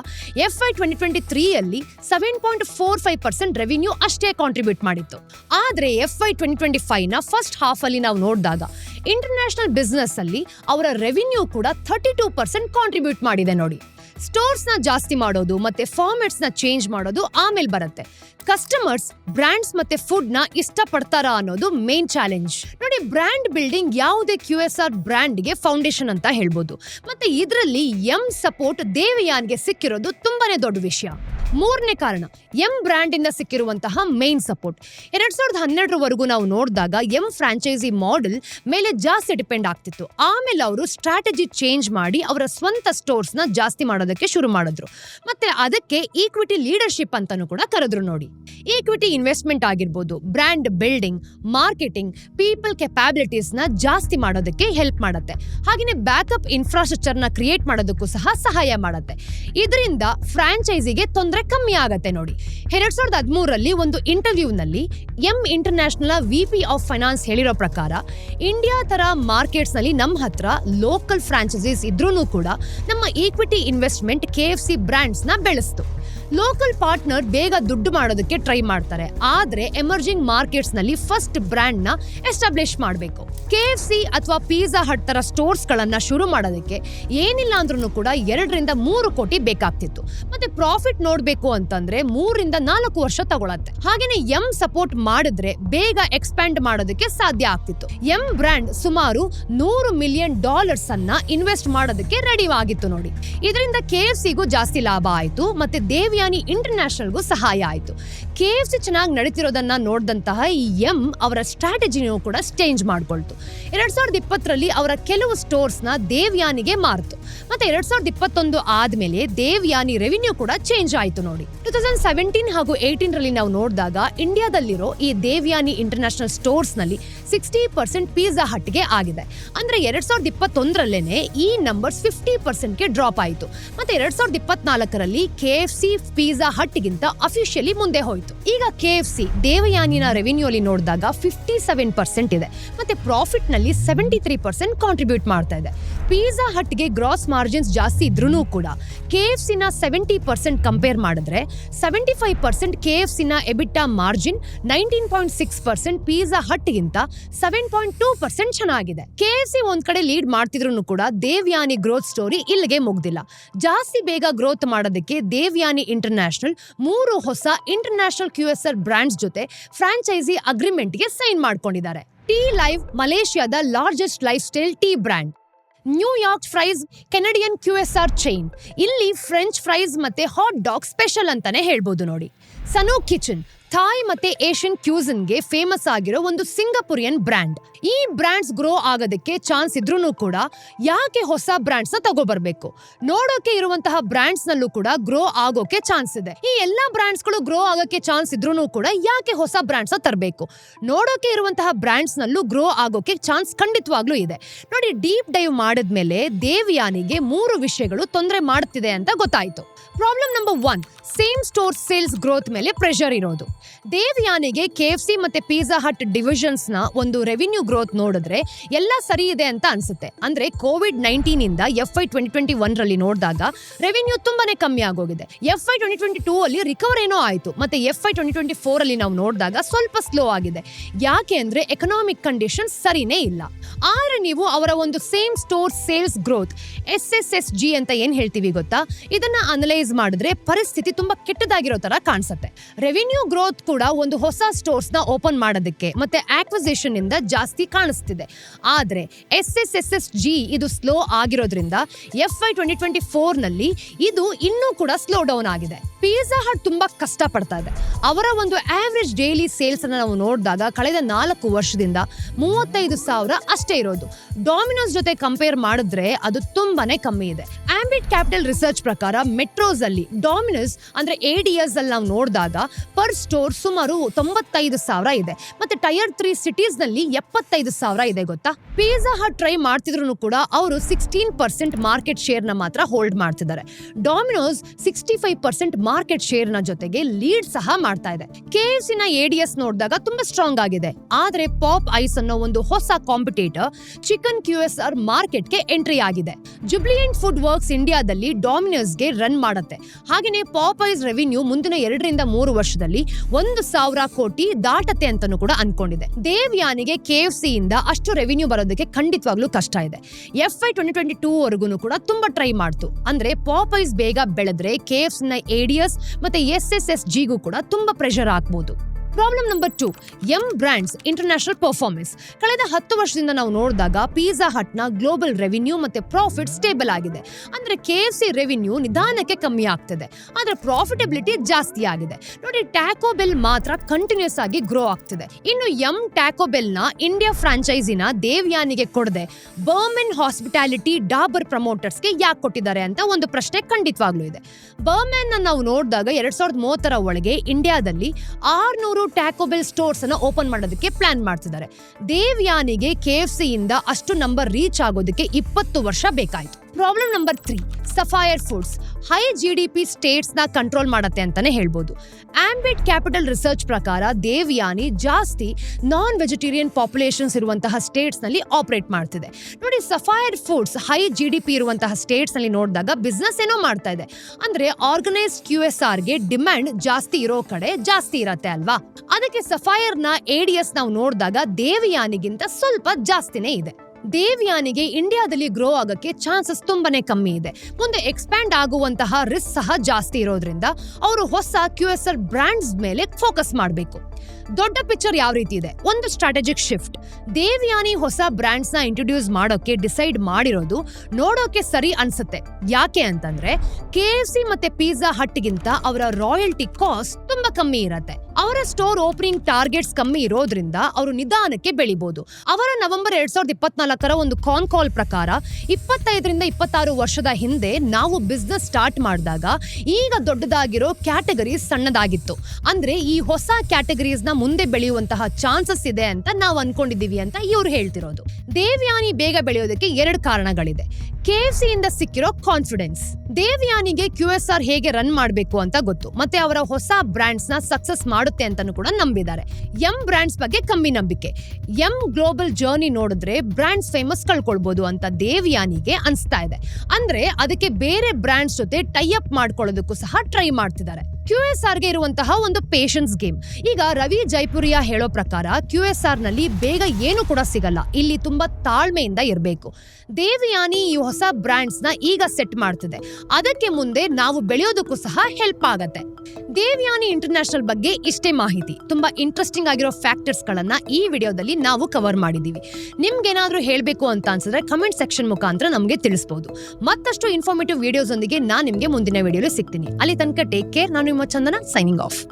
F I twenty twenty ತ್ರೀಯಲ್ಲಿ seven point four five percent revenue ಅಷ್ಟೇ ಕಾಂಟ್ರಿಬ್ಯೂಟ್ ಮಾಡಿತ್ತು. ಆದರೆ ಎಫ್ ಐ ಟ್ವೆಂಟಿ ಟ್ವೆಂಟಿ ಫೈವ್ನ ಫಸ್ಟ್ ಹಾಫ್ ಅಲ್ಲಿ ನಾವು ನೋಡಿದಾಗ ಇಂಟರ್ನ್ಯಾಷನಲ್ ಬಿಸ್ನೆಸ್ ಅಲ್ಲಿ ಅವರ ರೆವಿನ್ಯೂ ಕೂಡ ಥರ್ಟಿ ಟೂ ಪರ್ಸೆಂಟ್ ಕಾಂಟ್ರಿಬ್ಯೂಟ್ ಮಾಡಿದೆ ನೋಡಿ. ಸ್ಟೋರ್ಸ್ನ ಜಾಸ್ತಿ ಮಾಡೋದು ಮತ್ತೆ ಫಾರ್ಮೆಟ್ಸ್ನ ಚೇಂಜ್ ಮಾಡೋದು ಆಮೇಲೆ ಬರುತ್ತೆ. ಕಸ್ಟಮರ್ಸ್ ಬ್ರ್ಯಾಂಡ್ಸ್ ಮತ್ತೆ ಫುಡ್ನ ಇಷ್ಟಪಡ್ತಾರಾ ಅನ್ನೋದು ಮೇನ್ ಚಾಲೆಂಜ್ ನೋಡಿ ಬ್ರ್ಯಾಂಡ್ ಬಿಲ್ಡಿಂಗ್ ಯಾವುದೇ ಕ್ಯೂ ಎಸ್ ಆರ್ ಬ್ರ್ಯಾಂಡ್ಗೆ ಫೌಂಡೇಶನ್ ಅಂತ ಹೇಳ್ಬೋದು. ಮತ್ತೆ ಇದರಲ್ಲಿ ಎಂ ಸಪೋರ್ಟ್ ದೇವಯಾನ್ಗೆ ಸಿಕ್ಕಿರೋದು ತುಂಬಾನೇ ದೊಡ್ಡ ವಿಷಯ. ಮೂರನೇ ಕಾರಣ ಎಂ ಬ್ರ್ಯಾಂಡಿಂದ ಸಿಕ್ಕಿರುವಂತಹ ಮೇನ್ ಸಪೋರ್ಟ್ ಎರಡು ಸಾವಿರದ ಹನ್ನೆರಡರವರೆಗೂ ನಾವು ನೋಡಿದಾಗ ಎಂ ಫ್ರಾಂಚೈಸಿ ಮಾಡೆಲ್ ಮೇಲೆ ಜಾಸ್ತಿ ಡಿಪೆಂಡ್ ಆಗ್ತಿತ್ತು. ಆಮೇಲೆ ಅವರು ಸ್ಟ್ರಾಟಜಿ ಚೇಂಜ್ ಮಾಡಿ ಅವರ ಸ್ವಂತ ಸ್ಟೋರ್ಸ್ನ ಜಾಸ್ತಿ ಮಾಡೋದಕ್ಕೆ ಶುರು ಮಾಡಿದ್ರು. ಮತ್ತೆ ಅದಕ್ಕೆ ಈಕ್ವಿಟಿ ಲೀಡರ್ಶಿಪ್ ಅಂತಾನು ಕೂಡ ಕರೆದ್ರು ನೋಡಿ. ಈಕ್ವಿಟಿ ಇನ್ವೆಸ್ಟ್ಮೆಂಟ್ ಆಗಿರ್ಬೋದು ಬ್ರ್ಯಾಂಡ್ ಬಿಲ್ಡಿಂಗ್ ಮಾರ್ಕೆಟಿಂಗ್ ಪೀಪಲ್ ಕೆಪಾಬಿಲಿಟೀಸ್ನ ಜಾಸ್ತಿ ಮಾಡೋದಕ್ಕೆ ಹೆಲ್ಪ್ ಮಾಡುತ್ತೆ. ಹಾಗೆಯೇ ಬ್ಯಾಕಪ್ ಇನ್ಫ್ರಾಸ್ಟ್ರಕ್ಚರ್ನ ಕ್ರಿಯೇಟ್ ಮಾಡೋದಕ್ಕೂ ಸಹ ಸಹಾಯ ಮಾಡುತ್ತೆ. ಇದರಿಂದ ಫ್ರಾಂಚೈಸಿಗೆ ತೊಂದರೆ ಕಮ್ಮಿ ಆಗತ್ತೆ ನೋಡಿ. ಎರಡ್ ಸಾವಿರದ ಹದಿಮೂರರಲ್ಲಿ ಒಂದು ಇಂಟರ್ವ್ಯೂನಲ್ಲಿ M international V P of finance ಹೇಳಿರೋ ಪ್ರಕಾರ, ಇಂಡಿಯಾ ತರ ಮಾರ್ಕೆಟ್ಸ್ನಲ್ಲಿ ನಮ್ಮ ಹತ್ರ ಲೋಕಲ್ ಫ್ರಾಂಚೈಸೀಸ್ ಇದ್ರೂ ಕೂಡ ನಮ್ಮ equity investment K F C ಬ್ರ್ಯಾಂಡ್ಸ್ನ ಬೆಳೆಸ್ತು. ಲೋಕಲ್ ಪಾರ್ಟ್ನರ್ ಬೇಗ ದುಡ್ಡು ಮಾಡೋದಕ್ಕೆ ಟ್ರೈ ಮಾಡ್ತಾರೆ. ಆದ್ರೆ ಎಮರ್ಜಿಂಗ್ ಮಾರ್ಕೆಟ್ಸ್ನಲ್ಲಿ ಫಸ್ಟ್ ಬ್ರ್ಯಾಂಡ್ನ ಎಸ್ಟಾಬ್ಲಿಷ್ ಮಾಡಬೇಕು. ಕೆ ಎಫ್ ಸಿ ಅಥವಾ ಪಿಜ್ಜಾ ಹಟ್ ತರ ಸ್ಟೋರ್ಸ್ ಗಳನ್ನ ಶುರು ಮಾಡೋದಕ್ಕೆ ಏನಿಲ್ಲ ಅಂದ್ರೂ ಕೂಡ ಎರಡರಿಂದ ಮೂರು ಕೋಟಿ ಬೇಕಾಗ್ತಿತ್ತು. ಮತ್ತೆ ಪ್ರಾಫಿಟ್ ನೋಡಬೇಕು ಅಂತಂದ್ರೆ ಮೂರಿಂದ ನಾಲ್ಕು ವರ್ಷ ತಗೊಳತ್ತೆ. ಹಾಗೇನೆ ಎಂ ಸಪೋರ್ಟ್ ಮಾಡಿದ್ರೆ ಬೇಗ ಎಕ್ಸ್ಪ್ಯಾಂಡ್ ಮಾಡೋದಕ್ಕೆ ಸಾಧ್ಯ ಆಗ್ತಿತ್ತು. ಎಂ ಬ್ರ್ಯಾಂಡ್ ಸುಮಾರು ನೂರು ಮಿಲಿಯನ್ ಡಾಲರ್ಸ್ ಅನ್ನ ಇನ್ವೆಸ್ಟ್ ಮಾಡೋದಕ್ಕೆ ರೆಡಿ ಆಗಿತ್ತು ನೋಡಿ. ಇದರಿಂದ ಕೆ ಎಫ್ ಸಿಗೂ ಜಾಸ್ತಿ ಲಾಭ ಆಯಿತು, ಮತ್ತೆ ದೇವ್ಯಾನಿ ಇಂಟರ್ನ್ಯಾಷನಲ್ಗೂ ಸಹಾಯ ಆಯಿತು. ಕೆ ಎಫ್ ಸಿ ಚೆನ್ನಾಗಿ ನಡೀತಿರೋದನ್ನ ನೋಡಿದಂತಹ ಈ ಎಂ ಅವರ ಸ್ಟ್ರಾಟಜಿನೂ ಕೂಡ ಚೇಂಜ್ ಮಾಡಿಕೊಳ್ತು. ಎರಡ್ ಸಾವಿರದ ಇಪ್ಪತ್ತರಲ್ಲಿ ಅವರ ಕೆಲವು ಸ್ಟೋರ್ಸ್ನ ದೇವ್ಯಾನಿಗೆ ಮಾರ್ತು. ಮತ್ತೆ ಎರಡ್ ಸಾವಿರದ ಇಪ್ಪತ್ತೊಂದು ಆದ್ಮೇಲೆ ದೇವ್ಯಾನಿ ರೆವಿನ್ಯೂ ಕೂಡ ಚೇಂಜ್ ಆಯಿತು ನೋಡಿ. ಟೂ ತೌಸಂಡ್ ಸೆವೆಂಟೀನ್ ಹಾಗೂ ಏಯ್ಟೀನ್ ರಲ್ಲಿ ನಾವು ನೋಡಿದಾಗ ಇಂಡಿಯಾದಲ್ಲಿರೋ ಈ ದೇವ್ಯಾನಿ ಇಂಟರ್ನ್ಯಾಷನಲ್ ಸ್ಟೋರ್ಸ್ನಲ್ಲಿ ಸಿಕ್ಸ್ಟಿ ಪರ್ಸೆಂಟ್ ಪಿಜ್ಜಾ ಹಟ್ಗೆ ಆಗಿದೆ. ಅಂದ್ರೆ ಎರಡ್ ಸಾವಿರದ ಇಪ್ಪತ್ತೊಂದರಲ್ಲೇನೆ ಈ ನಂಬರ್ ಫಿಫ್ಟಿ ಪರ್ಸೆಂಟ್ಗೆ ಡ್ರಾಪ್ ಆಯಿತು. ಮತ್ತೆ ಎರಡ್ ಸಾವಿರದ ಇಪ್ಪತ್ನಾಲ್ಕರಲ್ಲಿ ಕೆ ಎಫ್ ಸಿ ಪಿಜ್ಜಾ ಹಟ್ಗಿಂತ ಅಫಿಷಿಯಲಿ ಮುಂದೆ ಹೋಯಿತು. ಈಗ ಕೆ ಎಫ್ ಸಿ ದೇವಯಾನಿನ ರೆವಿನ್ಯೂ ಅಲ್ಲಿ ನೋಡಿದಾಗ ಫಿಫ್ಟಿ ಸೆವೆನ್ ಪರ್ಸೆಂಟ್ ಇದೆ. ಮತ್ತೆ ಪ್ರಾಫಿಟ್ನಲ್ಲಿ ಸೆವೆಂಟಿ ತ್ರೀ ಪರ್ಸೆಂಟ್ ಕಾಂಟ್ರಿಬ್ಯೂಟ್ ಮಾಡ್ತಾ ಇದೆ. ಪಿಜ್ಜಾ ಹಟ್ಗೆ ಗ್ರಾಸ್ ಮಾರ್ಜಿನ್ಸ್ ಜಾಸ್ತಿ ಇದ್ರೂ ಕೂಡ ಕೆ ಎಫ್ ಸಿನ ಸೆವೆಂಟಿ ಪರ್ಸೆಂಟ್ ಕಂಪೇರ್ ಮಾಡಿದ್ರೆ seventy five percent K F ಸಿನ EBITDA margin nineteen point six percent pizza ಹಟ್ಗಿಂತ seven point two percent ಚೆನ್ನಾಗಿದೆ. ಕೆ ಎಫ್ ಸಿ ಒಂದ್ ಕಡೆ ಲೀಡ್ ಮಾಡ್ತಿದ್ರು ಕೂಡ ದೇವ್ಯಾನಿ ಗ್ರೋತ್ ಸ್ಟೋರಿ ಇಲ್ಲಿಗೆ ಮುಗ್ದಿಲ್ಲ. ಜಾಸ್ತಿ ಬೇಗ ಗ್ರೋತ್ ಮಾಡೋದಕ್ಕೆ ದೇವ್ಯಾನಿ ಇಂಟರ್ನ್ಯಾಷನಲ್ ಮೂರು ಹೊಸ international Q S R brands ಜೊತೆ ಫ್ರಾಂಚೈಸಿ ಅಗ್ರಿಮೆಂಟ್ಗೆ ಸೈನ್ ಮಾಡ್ಕೊಂಡಿದ್ದಾರೆ. Tea Live ಮಲೇಷಿಯಾದ largest lifestyle tea brand New York Fries Canadian Q S R chain ಇಲ್ಲಿ ಫ್ರೆಂಚ್ ಫ್ರೈಸ್ ಮತ್ತೆ ಹಾಟ್ ಡಾಗ್ ಸ್ಪೆಷಲ್ ಅಂತಾನೆ ಹೇಳ್ಬೋದು ನೋಡಿ. ಸನೋ ಕಿಚನ್ ಥಾಯ್ ಮತ್ತೆ ಏಷ್ಯನ್ ಕ್ಯೂಸನ್ಗೆ ಫೇಮಸ್ ಆಗಿರೋ ಒಂದು ಸಿಂಗಪುರಿಯನ್ ಬ್ರ್ಯಾಂಡ್. ಈ ಬ್ರ್ಯಾಂಡ್ಸ್ ಗ್ರೋ ಆಗೋದಕ್ಕೆ ಚಾನ್ಸ್ ಇದ್ರೂ ಕೂಡ ಯಾಕೆ ಹೊಸ ಬ್ರ್ಯಾಂಡ್ಸ್ನ ತಗೋಬರ್ಬೇಕು? ನೋಡೋಕೆ ಇರುವಂತಹ ಬ್ರ್ಯಾಂಡ್ಸ್ ನಲ್ಲೂ ಕೂಡ ಗ್ರೋ ಆಗೋಕೆ ಚಾನ್ಸ್ ಇದೆ. ಈ ಎಲ್ಲಾ ಬ್ರ್ಯಾಂಡ್ಸ್ಗಳು ಗ್ರೋ ಆಗೋಕೆ ಚಾನ್ಸ್ ಇದ್ರೂ ಕೂಡ ಯಾಕೆ ಹೊಸ ಬ್ರ್ಯಾಂಡ್ಸ್ ತರಬೇಕು? ನೋಡೋಕೆ ಇರುವಂತಹ ಬ್ರ್ಯಾಂಡ್ಸ್ ನಲ್ಲೂ ಗ್ರೋ ಆಗೋಕೆ ಚಾನ್ಸ್ ಖಂಡಿತವಾಗ್ಲೂ ಇದೆ. ನೋಡಿ ಡೀಪ್ ಡೈವ್ ಮಾಡಿದ್ಮೇಲೆ ದೇವಿಯಾನಿಗೆ ಮೂರು ವಿಷಯಗಳು ತೊಂದರೆ ಮಾಡುತ್ತಿದೆ ಅಂತ ಗೊತ್ತಾಯಿತು. Problem number one same store sales growth ಮೇಲೆ ಪ್ರೆಷರ್ ಇರೋದು. ದೇವ್ಯಾನಿಗೆ ಕೆ ಎಫ್ ಸಿ ಮತ್ತೆ ಪಿಜ್ಜಾ ಹಟ್ ಡಿವಿಷನ್ಸ್ನ ಒಂದು ರೆವಿನ್ಯೂ ಗ್ರೋತ್ ನೋಡಿದ್ರೆ ಎಲ್ಲ ಸರಿ ಇದೆ ಅಂತ ಅನ್ಸುತ್ತೆ. ಅಂದ್ರೆ ಕೋವಿಡ್ ನೈನ್ಟೀನ್ ಇಂದ F I twenty twenty one ರಲ್ಲಿ ನೋಡಿದಾಗ ರೆವಿನ್ಯೂ ತುಂಬಾನೇ ಕಮ್ಮಿ ಆಗೋಗಿದೆ. F I twenty twenty two ಅಲ್ಲಿ ರಿಕವರ್ ಏನೋ ಆಯಿತು. ಮತ್ತೆ F I twenty twenty four ಅಲ್ಲಿ ನಾವು ನೋಡಿದಾಗ ಸ್ವಲ್ಪ ಸ್ಲೋ ಆಗಿದೆ. ಯಾಕೆ ಅಂದ್ರೆ ಎಕನಾಮಿಕ್ ಕಂಡೀಷನ್ ಸರಿನೇ ಇಲ್ಲ. ಆದ್ರೆ ನೀವು ಅವರ ಒಂದು same store sales growth S S S G ಅಂತ ಏನ್ ಹೇಳ್ತೀವಿ ಗೊತ್ತಾ? ಇದನ್ನ ಅನಲೈಸ್ ಮಾಡಿದ್ರೆ ಪರಿಸ್ಥಿತಿ ತುಂಬಾ ಕೆಟ್ಟದಾಗಿರೋ ತರ ಕಾಣಿಸುತ್ತೆ. ರೆವಿನ್ಯೂ ಗ್ರೋತ್ ಕೂಡ ಒಂದು ಹೊಸ ಸ್ಟೋರ್ಸ್ನ ಓಪನ್ ಮಾಡೋದಕ್ಕೆ ಮತ್ತೆ ಆಕ್ವಿಸಿಷನ್ ಇಂದ ಜಾಸ್ತಿ ಕಾಣಿಸ್ತಿದೆ. ಆದ್ರೆ S S S S G ಇದು ಸ್ಲೋ ಆಗಿರೋದ್ರಿಂದ ಎಫ್ ಐ ಟ್ವೆಂಟಿ ಟ್ವೆಂಟಿ ಫೋರ್ನಲ್ಲಿ ಇದು ಇನ್ನೂ ಕೂಡ ಸ್ಲೋ ಡೌನ್ ಆಗಿದೆ. ಪಿಜ್ಜಾ ಹಟ್ ತುಂಬಾ ಕಷ್ಟ ಪಡ್ತಾ ಇದೆ. ಅವರ ಒಂದು ಆವ್ರೇಜ್ ಡೈಲಿ ಸೇಲ್ಸ್ ಅನ್ನ ನಾವು ನೋಡಿದಾಗ ಕಳೆದ ನಾಲ್ಕು ವರ್ಷದಿಂದ ಮೂವತ್ತೈದು ಸಾವಿರ ಅಷ್ಟೇ ಇರೋದು. ಡಾಮಿನೋಸ್ ಜೊತೆ ಕಂಪೇರ್ ಮಾಡಿದ್ರೆ ಅದು ತುಂಬಾನೇ ಕಮ್ಮಿ ಇದೆ. ಆಂಬಿಟ್ ಕ್ಯಾಪಿಟಲ್ ರಿಸರ್ಚ್ ಪ್ರಕಾರ ಮೆಟ್ರೋಸ್ ಅಲ್ಲಿ ಡಾಮಿನೋಸ್ ಅಂದ್ರೆ ಎಡಿಎಸ್ ಅಲ್ಲಿ ನಾವು ನೋಡಿದಾಗ ಪರ್ ಸ್ಟೋರ್ ಸುಮಾರು ತೊಂಬತ್ತೈದು ಸಾವಿರ ಇದೆ. ಮತ್ತೆ ಟೈರ್ ತ್ರೀ ಸಿಟೀಸ್ನಲ್ಲಿ ಎಪ್ಪತ್ತೈದು ಸಾವಿರ ಇದೆ ಗೊತ್ತಾ? ಪಿಜ್ಜಾ ಹಟ್ ಟ್ರೈ ಮಾಡ್ತಿದ್ರು ಕೂಡ ಅವರು ಸಿಕ್ಸ್ಟೀನ್ ಪರ್ಸೆಂಟ್ ಮಾರ್ಕೆಟ್ ಶೇರ್ನ ಮಾತ್ರ ಹೋಲ್ಡ್ ಮಾಡ್ತಿದ್ದಾರೆ. Domino's sixty five percent market ಶೇರ್ನ ಜೊತೆಗೆ ಲೀಡ್ ಸಹ ಮಾಡ್ತಾ ಇದೆ. ಎ ನ ಎಡಿಎಸ್ ನೋಡಿದಾಗ ತುಂಬಾ ಸ್ಟ್ರಾಂಗ್ ಆಗಿದೆ. ಆದ್ರೆ ಪಾಪ್ ಐಸ್ ಅನ್ನೋ ಒಂದು ಹೊಸ competitor chicken Q S R ಮಾರ್ಕೆಟ್ಗೆ ಎಂಟ್ರಿ ಆಗಿದೆ. ಜುಬ್ಲಿಯಂಟ್ ಫುಡ್ ವರ್ಕ್ಸ್ ಇಂಡಿಯಾದಲ್ಲಿ ಡಾಮಿನೋಸ್ಗೆ ರನ್ ಮಾಡುತ್ತೆ. ಹಾಗೆಯೇ ಪಾಪ್ ಐಸ್ ರೆವಿನ್ಯೂ ಮುಂದಿನ ಎರಡರಿಂದ ಮೂರು ವರ್ಷದಲ್ಲಿ ಒಂದು ಸಾವಿರ ಕೋಟಿ ದಾಟತೆ ಅಂತಾನೂ ಕೂಡ ಅನ್ಕೊಂಡಿದೆ. ದೇವ್ಯಾನಿಗೆ ಕೆ ಎಫ್ ಸಿ ಇಂದ ಅಷ್ಟು ರೆವಿನ್ಯೂ ಬರೋದಕ್ಕೆ ಖಂಡಿತವಾಗ್ಲೂ ಕಷ್ಟ ಇದೆ. F I twenty twenty two ವರ್ಗೂ ಕೂಡ ತುಂಬಾ ಟ್ರೈ ಮಾಡ್ತು. ಅಂದ್ರೆ ಪಾಪ್ ಐಸ್ ಬೇಗ ಬೆಳೆದ್ರೆ ಕೆ ಎಫ್ನ ಎಡಿಎಸ್ ಮತ್ತೆ ಎಸ್ ಎಸ್ ಎಸ್ ಜಿಗೂ ಕೂಡ ತುಂಬಾ ಪ್ರೆಷರ್ ಹಾಕ್ಬೋದು problem number two M brands international performance ಕಳೆದ ಹತ್ತು ವರ್ಷದಿಂದ ನಾವು ನೋಡಿದಾಗ ಪಿಜ್ಜಾ ಹಟ್ನ ಗ್ಲೋಬಲ್ ರೆವಿನ್ಯೂ ಮತ್ತೆ ಪ್ರಾಫಿಟ್ ಸ್ಟೇಬಲ್ ಆಗಿದೆ. ಅಂದ್ರೆ ಕೆ ಎಫ್ ಸಿ ರೆವಿನ್ಯೂ ನಿಧಾನಕ್ಕೆ ಕಮ್ಮಿ ಆಗ್ತದೆ. ಆದರೆ ಪ್ರಾಫಿಟಬಿಲಿಟಿ ಜಾಸ್ತಿ ಆಗಿದೆ. ನೋಡಿ ಟ್ಯಾಕೋ ಬೆಲ್ ಮಾತ್ರ ಕಂಟಿನ್ಯೂಸ್ ಆಗಿ ಗ್ರೋ ಆಗ್ತಿದೆ. ಇನ್ನು ಎಂ ಟ್ಯಾಕೋ ಬೆಲ್ನ ಇಂಡಿಯಾ ಫ್ರಾಂಚೈಸಿನ ದೇವ್ಯಾನಿಗೆ ಕೊಡದೆ. ಬರ್ಮೆನ್ ಹಾಸ್ಪಿಟಾಲಿಟಿ ಡಾಬರ್ ಪ್ರಮೋಟರ್ಸ್ಗೆ ಯಾಕೆ ಕೊಟ್ಟಿದ್ದಾರೆ ಅಂತ ಒಂದು ಪ್ರಶ್ನೆ ಖಂಡಿತವಾಗ್ಲೂ ಇದೆ. ಬರ್ಮೆನ್ ನಾವು ನೋಡಿದಾಗ ಎರಡ್ ಸಾವಿರದ ಮೂವತ್ತರ ಒಳಗೆ ಇಂಡಿಯಾದಲ್ಲಿ ಆರ್ನೂರು ಟ್ಯಾಕೋಬೆಲ್ ಸ್ಟೋರ್ಸ್ ಅನ್ನ ಓಪನ್ ಮಾಡೋದಕ್ಕೆ ಪ್ಲಾನ್ ಮಾಡ್ತಿದ್ದಾರೆ. ದೇವ್ಯಾನಿಗೆ ಕೆ ಎಫ್ ಸಿಯಿಂದ ಅಷ್ಟು ನಂಬರ್ ರೀಚ್ ಆಗೋದಕ್ಕೆ ಇಪ್ಪತ್ತು ವರ್ಷ ಬೇಕಾಯ್ತು. Problem number three Sapphire Foods high G D P ಸ್ಟೇಟ್ಸ್ನ ಕಂಟ್ರೋಲ್ ಮಾಡತ್ತೆ ಅಂತಾನೆ ಹೇಳ್ಬೋದು. ಆಂಬಿಟ್ ಕ್ಯಾಪಿಟಲ್ ರಿಸರ್ಚ್ ಪ್ರಕಾರ ದೇವಯಾನಿ ಜಾಸ್ತಿ ನಾನ್ ವೆಜಿಟೇರಿಯನ್ ಪಾಪ್ಯುಲೇಷನ್ಸ್ ಇರುವಂತಹ ಸ್ಟೇಟ್ಸ್ನಲ್ಲಿ ಆಪರೇಟ್ ಮಾಡ್ತಿದೆ. ನೋಡಿ Sapphire Foods high G D P ಇರುವಂತಹ ಸ್ಟೇಟ್ಸ್ನಲ್ಲಿ ನೋಡಿದಾಗ ಬಿಸ್ನೆಸ್ ಏನೋ ಮಾಡ್ತಾ ಇದೆ. ಅಂದ್ರೆ ಆರ್ಗನೈಸ್ ಕ್ಯೂ ಎಸ್ ಆರ್ಗೆ ಡಿಮ್ಯಾಂಡ್ ಜಾಸ್ತಿ ಇರೋ ಕಡೆ ಜಾಸ್ತಿ ಇರತ್ತೆ ಅಲ್ವಾ? ಅದಕ್ಕೆ ಸಫೈರ್ನ ಎಡಿಎಸ್ ನಾವು ನೋಡಿದಾಗ ದೇವಯಾನಿಗಿಂತ ಸ್ವಲ್ಪ ಜಾಸ್ತಿನೇ ಇದೆ. ದೇವ್ಯಾನಿಗೆ ಇಂಡಿಯಾದಲ್ಲಿ ಗ್ರೋ ಆಗಕ್ಕೆ ಚಾನ್ಸಸ್ ತುಂಬಾನೇ ಕಮ್ಮಿ ಇದೆ. ಮುಂದೆ ಎಕ್ಸ್ಪ್ಯಾಂಡ್ ಆಗುವಂತಹ ರಿಸ್ಕ್ ಸಹ ಜಾಸ್ತಿ ಇರೋದ್ರಿಂದ ಅವರು ಹೊಸ ಕ್ಯೂ ಎಸ್ ಆರ್ ಬ್ರ್ಯಾಂಡ್ಸ್ ಮೇಲೆ ಫೋಕಸ್ ಮಾಡಬೇಕು. ದೊಡ್ಡ ಪಿಕ್ಚರ್ ಯಾವ ರೀತಿ ಇದೆ? ಒಂದು ಸ್ಟ್ರಾಟಜಿಕ್ ಶಿಫ್ಟ್ ದೇವ್ಯಾನಿ ಹೊಸ ಬ್ರ್ಯಾಂಡ್ಸ್ನ ಇಂಟ್ರೊಡ್ಯೂಸ್ ಮಾಡೋಕೆ ಡಿಸೈಡ್ ಮಾಡಿರೋದು ನೋಡೋಕೆ ಸರಿ ಅನ್ಸುತ್ತೆ. ಯಾಕೆ ಅಂತಂದ್ರೆ ಕೆ ಎಫ್ ಸಿ ಮತ್ತೆ ಪಿಜ್ಜಾ ಹಟ್ಗಿಂತ ಅವರ ರಾಯಲ್ಟಿ ಕಾಸ್ಟ್ ತುಂಬಾ ಕಮ್ಮಿ ಇರತ್ತೆ. ಅವರ ಸ್ಟೋರ್ ಓಪನಿಂಗ್ ಟಾರ್ಗೆಟ್ಸ್ ಕಮ್ಮಿ ಇರೋದ್ರಿಂದ ಅವರು ನಿಧಾನಕ್ಕೆ ಬೆಳಿಬಹುದು ಅವರ ನವೆಂಬರ್ ಎರಡ್ ಸಾವಿರದ ಇಪ್ಪತ್ನಾಲ್ಕರ ಒಂದು ಕಾನ್ ಕಾಲ್ ಪ್ರಕಾರ ಇಪ್ಪತ್ತೈದರಿಂದ ಇಪ್ಪತ್ತಾರು ವರ್ಷದ ಹಿಂದೆ ನಾವು ಬಿಸ್ನೆಸ್ ಸ್ಟಾರ್ಟ್ ಮಾಡಿದಾಗ ಈಗ ದೊಡ್ಡದಾಗಿರೋ ಕ್ಯಾಟಗರಿ ಸಣ್ಣದಾಗಿತ್ತು. ಅಂದ್ರೆ ಈ ಹೊಸ ಕ್ಯಾಟಗರೀಸ್ನ ಮುಂದೆ ಬೆಳೆಯುವಂತಹ ಚಾನ್ಸಸ್ ಇದೆ ಅಂತ ನಾವು ಅನ್ಕೊಂಡಿದ್ದೀವಿ ಅಂತ ಇವರು ಹೇಳ್ತಿರೋದು. ದೇವ್ಯಾನಿ ಬೇಗ ಬೆಳೆಯೋದಕ್ಕೆ ಎರಡು ಕಾರಣಗಳಿದೆ. ಕೆಎಫ್ಸಿ ಇಂದ ಸಿಕ್ಕಿರೋ ಕಾನ್ಫಿಡೆನ್ಸ್ ದೇವಯಾನಿಗೆ ಕ್ಯೂ ಎಸ್ ಆರ್ ಹೇಗೆ ರನ್ ಮಾಡಬೇಕು ಅಂತ ಗೊತ್ತು. ಮತ್ತೆ ಅವರ ಹೊಸ ಬ್ರಾಂಡ್ಸ್ನ ಸಕ್ಸಸ್ ಮಾಡುತ್ತೆ ಅಂತಾನು ಕೂಡ ನಂಬಿದ್ದಾರೆ. ಎಂ ಬ್ರಾಂಡ್ಸ್ ಬಗ್ಗೆ ಕಮ್ಮಿ ನಂಬಿಕೆ. ಎಂ ಗ್ಲೋಬಲ್ ಜರ್ನಿ ನೋಡಿದ್ರೆ ಬ್ರಾಂಡ್ಸ್ ಫೇಮಸ್ ಕಳ್ಕೊಳ್ಬಹುದು ಅಂತ ದೇವಯಾನಿಗೆ ಅನಿಸ್ತಾ ಇದೆ. ಅಂದ್ರೆ ಅದಕ್ಕೆ ಬೇರೆ ಬ್ರಾಂಡ್ಸ್ ಜೊತೆ ಟೈ ಅಪ್ ಮಾಡ್ಕೊಳ್ಳೋದಕ್ಕೂ ಸಹ ಟ್ರೈ ಮಾಡ್ತಿದ್ದಾರೆ. ಕ್ಯೂ ಎಸ್ ಆರ್ಗೆ ಇರುವಂತಹ ಒಂದು ಪೇಷನ್ಸ್ ಗೇಮ್ ಈಗ ರವಿ ಜೈಪುರಿಯಾ ಹೇಳೋ ಪ್ರಕಾರ ಕ್ಯೂ ಎಸ್ ಆರ್ನಲ್ಲಿ ಬೇಗ ಏನು ಕೂಡ ಸಿಗಲ್ಲ. ಇಲ್ಲಿ ತುಂಬಾ ತಾಳ್ಮೆಯಿಂದ ಇರಬೇಕು. ದೇವಯಾನಿ ಈ ಬ್ರಾಂಡ್ಸ್ನ ಈಗ ಸೆಟ್ ಮಾಡ್ತಿದೆ. ಅದಕ್ಕೆ ಮುಂದೆ ನಾವು ಬೆಳೆಯೋದಕ್ಕೂ ಸಹ ಹೆಲ್ಪ್ ಆಗುತ್ತೆ. ದೇವ್ಯಾನಿ ಇಂಟರ್ನ್ಯಾಷನಲ್ ಬಗ್ಗೆ ಇಷ್ಟೇ ಮಾಹಿತಿ. ತುಂಬಾ ಇಂಟ್ರೆಸ್ಟಿಂಗ್ ಆಗಿರೋ ಫ್ಯಾಕ್ಟರ್ಸ್ ಗಳನ್ನ ಈ ವಿಡಿಯೋದಲ್ಲಿ ನಾವು ಕವರ್ ಮಾಡಿದೀವಿ. ನಿಮ್ಗೇನಾದರೂ ಹೇಳಬೇಕು ಅಂತ ಅನ್ಸಿದ್ರೆ ಕಮೆಂಟ್ ಸೆಕ್ಷನ್ ಮುಖಾಂತರ ನಮಗೆ ತಿಳಿಸಬಹುದು ಮತ್ತಷ್ಟು ಇನ್ಫಾರ್ಮೇಟಿವ್ ವಿಡಿಯೋಸ್ ಒಂದಿಗೆ ನಾನು ನಿಮಗೆ ಮುಂದಿನ ವಿಡಿಯೋಲಿ ಸಿಗ್ತೀನಿ. ಅಲ್ಲಿ ತನಕ ಟೇಕ್ ಕೇರ್ ನಾನು ನಿಮ್ಮ ಚಂದನ ಸೈನಿಂಗ್ ಆಫ್